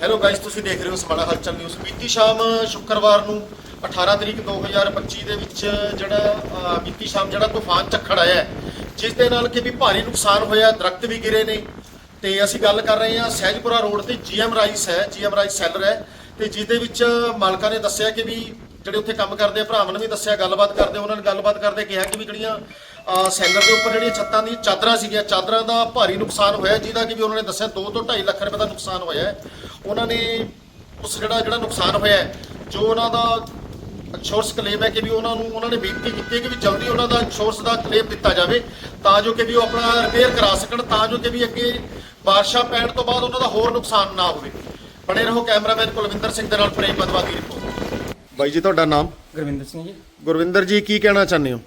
Hello guys ਤੁਸੀਂ ਦੇਖ ਰਹੇ ਹੋ ਸਮਾਣਾ ਹਲਚਲ ਨਿਊਜ਼ ਬੀਤੀ ਸ਼ਾਮ ਸ਼ੁੱਕਰਵਾਰ ਨੂੰ 18 ਤਰੀਕ 2025 ਦੇ ਵਿੱਚ ਜਿਹੜਾ ਬੀਤੀ ਸ਼ਾਮ ਜਿਹੜਾ ਤੂਫਾਨ ਝੱਖੜ ਆਇਆ ਜਿਸ ਦੇ ਨਾਲ ਕਿ ਵੀ ਭਾਰੀ ਨੁਕਸਾਨ ਹੋਇਆ, ਦਰਖਤ ਵੀ ਗਿਰੇ ਨੇ। ਤੇ ਅਸੀਂ ਗੱਲ ਕਰ ਰਹੇ ਹਾਂ ਸਹਿਜਪੁਰਾ ਰੋਡ ਤੇ ਜੀਐਮ ਰਾਈਸ ਹੈ, ਜੀਐਮ ਰਾਈਸ ਸੈਲਰ ਹੈ। ਤੇ ਜਿਸ ਦੇ ਵਿੱਚ ਮਾਲਕਾਂ ਨੇ ਦੱਸਿਆ ਕਿ ਵੀ ਜਿਹੜੇ ਉੱਥੇ ਕੰਮ ਕਰਦੇ ਆ, ਭਰਾਵਾਂ ਨੇ ਵੀ ਦੱਸਿਆ, ਗੱਲਬਾਤ ਕਰਦੇ, ਉਹਨਾਂ ਨੇ ਗੱਲਬਾਤ ਕਰਦੇ ਕਿਹਾ ਕਿ ਵੀ ਜਿਹੜੀਆਂ ਸੈਲਰ ਦੇ ਉੱਪਰ ਜਿਹੜੀਆਂ ਛੱਤਾਂ ਦੀ ਚਾਦਰਾਂ ਸੀਗੀਆਂ, ਚਾਦਰਾਂ ਦਾ ਭਾਰੀ ਨੁਕਸਾਨ ਹੋਇਆ, ਜਿਹਦਾ ਕਿ ਵੀ ਉਹਨਾਂ ਨੇ ਦੱਸਿਆ 2 ਤੋਂ 2.5 ਲੱਖ ਰੁਪਏ ਦਾ ਨੁਕਸਾਨ ਹੋਇਆ ਹੈ। ਉਹਨਾਂ ਨੇ ਉਸ ਜਿਹੜਾ ਜਿਹੜਾ ਨੁਕਸਾਨ ਹੋਇਆ ਹੈ, ਜੋ ਉਹਨਾਂ ਦਾ ਇੰਸ਼ੋਰੈਂਸ ਕਲੇਮ ਹੈ ਕਿ ਵੀ ਉਹਨਾਂ ਨੂੰ ਉਹਨਾਂ ਨੇ ਬੇਨਤੀ ਕੀਤੀ ਕਿ ਵੀ ਜਲਦੀ ਉਹਨਾਂ ਦਾ ਇੰਸ਼ੋਰੈਂਸ ਦਾ ਕਲੇਮ ਦਿੱਤਾ ਜਾਵੇ ਤਾਂ ਜੋ ਕਿ ਵੀ ਉਹ ਆਪਣਾ ਰਿਪੇਅਰ ਕਰਾ ਸਕਣ ਤਾਂ ਜੋ ਕਿ ਵੀ ਅੱਗੇ ਬਾਰਿਸ਼ਾਂ ਪੈਣ ਤੋਂ ਬਾਅਦ ਉਹਨਾਂ ਦਾ ਹੋਰ ਨੁਕਸਾਨ ਨਾ ਹੋਵੇ। ਬਣੇ ਰਹੋ ਕੈਮਰਾਮੈਨ ਕੁਲਵਿੰਦਰ ਸਿੰਘ ਦੇ ਨਾਲ ਪ੍ਰੇਮ ਬਦਵਾ ਦੀ ਰਿਪੋਰਟ। ਬਾਈ ਜੀ ਤੁਹਾਡਾ ਨਾਮ? ਗੁਰਵਿੰਦਰ ਸਿੰਘ ਜੀ। ਗੁਰਵਿੰਦਰ ਜੀ ਕੀ ਕਹਿਣਾ ਚਾਹੁੰਦੇ ਹੋ?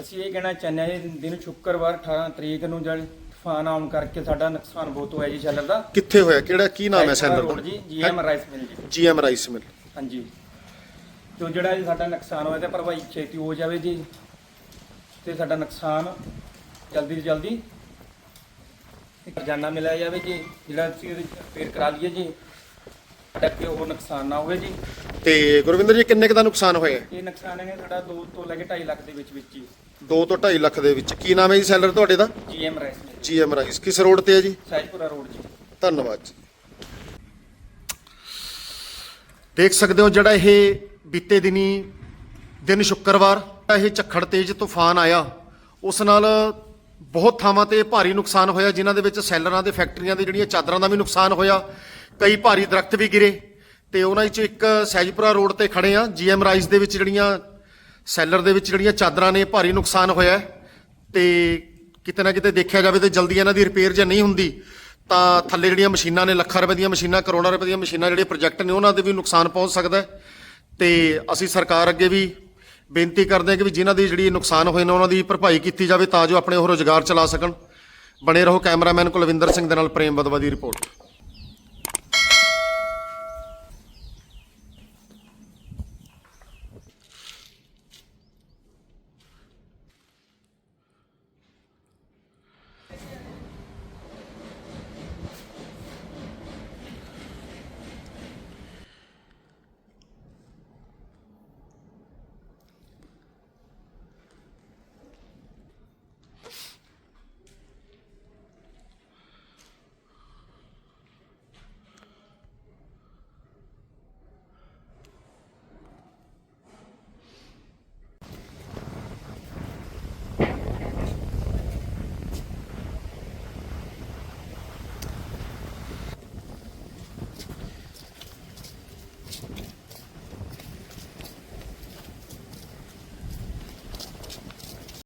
ਅਸੀਂ ਇਹ ਕਹਿਣਾ ਚਾਹੁੰਦੇ ਹਾਂ ਜੀ ਦਿਨ ਸ਼ੁੱਕਰਵਾਰ 18 ਤਰੀਕ ਨੂੰ ਜਦ ਤੂਫਾਨ ਆਉਣ ਕਰਕੇ ਸਾਡਾ ਨੁਕਸਾਨ ਬਹੁਤ ਹੋਇਆ ਜੀ ਸ਼ੈਲਰ ਦਾ। ਕਿੱਥੇ ਹੋਇਆ? ਕਿਹੜਾ ਕੀ ਨਾਮ ਹੈ ਸੈਲਰ ਰੋਡ ਜੀ ਜੀਐਮ ਰਾਈਸ ਮਿਲ ਜੀ। ਜੀਐਮ ਰਾਈਸ ਮਿਲ ਹਾਂਜੀ। ਉਹ ਜਿਹੜਾ ਜੀ ਸਾਡਾ ਨੁਕਸਾਨ ਹੋਇਆ ਤੇ ਭਰਵਾਈ ਛੇਤੀ ਹੋ ਜਾਵੇ ਜੀ ਤੇ ਸਾਡਾ ਨੁਕਸਾਨ ਜਲਦੀ ਤੋਂ ਜਲਦੀ ਖਜ਼ਾਨਾ ਮਿਲਿਆ ਜਾਵੇ ਜੀ ਜਿਹੜਾ ਅਸੀਂ ਰਿਪੇਅਰ ਕਰਾ ਲਈਏ ਜੀ। ਸਾਡਾ ਕਿ ਉਹ ਨੁਕਸਾਨ ਨਾ ਹੋਵੇ ਜੀ? ਤੇ ਗੁਰਵਿੰਦਰ ਜੀ ਕਿੰਨੇ ਕੁ ਦਾ ਨੁਕਸਾਨ ਹੋਇਆ? ਹੈ? ਇਹ ਨੁਕਸਾਨ ਹੈ ਸਾਡਾ 2 ਤੋਂ ਲੈ ਕੇ 2.5 ਲੱਖ ਦੇ ਵਿੱਚ ਵਿੱਚ ਜੀ 2 ਤੋਂ 2.5 ਲੱਖ ਦੇ ਵਿੱਚ। ਕੀ ਨਾਮ ਹੈ ਜੀ ਸੈਲਰ ਤੁਹਾਡੇ ਦਾ? GM mill. GM rice. ਕਿਸ ਰੋਡ ਤੇ ਹੈ ਜੀ? ਸਹਿਜਪੁਰਾ ਰੋਡ ਜੀ। ਧੰਨਵਾਦ ਜੀ। ਦੇਖ ਸਕਦੇ ਹੋ ਜਿਹੜਾ ਇਹ ਬੀਤੇ ਦਿਨੀ ਦਿਨ ਸ਼ੁੱਕਰਵਾਰ ਇਹ ਝੱਖੜ ਤੇਜ਼ ਤੂਫਾਨ ਆਇਆ। ਉਸ ਨਾਲ ਬਹੁਤ ਥਾਵਾਂ ਤੇ ਭਾਰੀ ਨੁਕਸਾਨ ਹੋਇਆ ਜਿਨ੍ਹਾਂ ਦੇ ਵਿੱਚ ਸੈਲਰਾਂ ਦੇ ਫੈਕਟਰੀਆਂ ਦੇ ਜਿਹੜੀਆਂ ਚਾਦਰਾਂ ਦਾ ਵੀ ਨੁਕਸਾਨ ਹੋਇਆ। ਕਈ ਭਾਰੀ ਦਰਖਤ ਵੀ ਗਿਰੇ ਤੇ ਉਹਨਾਂ ਵਿੱਚ ਇੱਕ ਸਹਿਜਪੁਰਾ ਰੋਡ ਤੇ ਖੜੇ ਆ। ਜੀਐਮ ਰਾਈਸ ਦੇ ਵਿੱਚ ਜਿਹੜੀਆਂ ਸੈਲਰ ਦੇ ਵਿੱਚ ਜਿਹੜੀਆਂ ਚਾਦਰਾਂ ਨੇ, ਭਾਰੀ ਨੁਕਸਾਨ ਹੋਇਆ ਹੈ। ਤੇ ਕਿਤੇ ਨਾ ਕਿਤੇ ਦੇਖਿਆ ਜਾਵੇ ਤੇ ਜਲਦੀ ਇਹਨਾਂ ਦੀ ਰਿਪੇਅਰ ਜੇ ਨਹੀਂ ਹੁੰਦੀ, ਤਾਂ ਥੱਲੇ ਜਿਹੜੀਆਂ ਮਸ਼ੀਨਾਂ ਨੇ, ਲੱਖਾਂ ਰੁਪਏ ਦੀਆਂ ਮਸ਼ੀਨਾਂ, ਕਰੋੜਾਂ ਰੁਪਏ ਦੀਆਂ ਮਸ਼ੀਨਾਂ ਜਿਹੜੇ ਪ੍ਰੋਜੈਕਟ ਨੇ, ਉਹਨਾਂ ਦੇ ਵੀ ਨੁਕਸਾਨ ਪਹੁੰਚ ਸਕਦਾ ਹੈ। ਤੇ ਅਸੀਂ ਸਰਕਾਰ ਅੱਗੇ ਵੀ ਬੇਨਤੀ ਕਰਦੇ ਹਾਂ ਕਿ ਵੀ ਜਿਨ੍ਹਾਂ ਦੀ ਜਿਹੜੀ ਨੁਕਸਾਨ ਹੋਏ ਨੇ, ਉਹਨਾਂ ਦੀ ਭਰਪਾਈ ਕੀਤੀ ਜਾਵੇ ਤਾਂ ਜੋ ਆਪਣੇ ਉਹ ਰੋਜ਼ਗਾਰ ਚਲਾ ਸਕਣ। ਬਣੇ ਰਹੋ ਕੈਮਰਾਮੈਨ ਕੁਲਵਿੰਦਰ ਸਿੰਘ ਦੇ ਨਾਲ ਪ੍ਰੇਮ ਬਦਵਾ ਦੀ ਰਿਪੋਰਟ।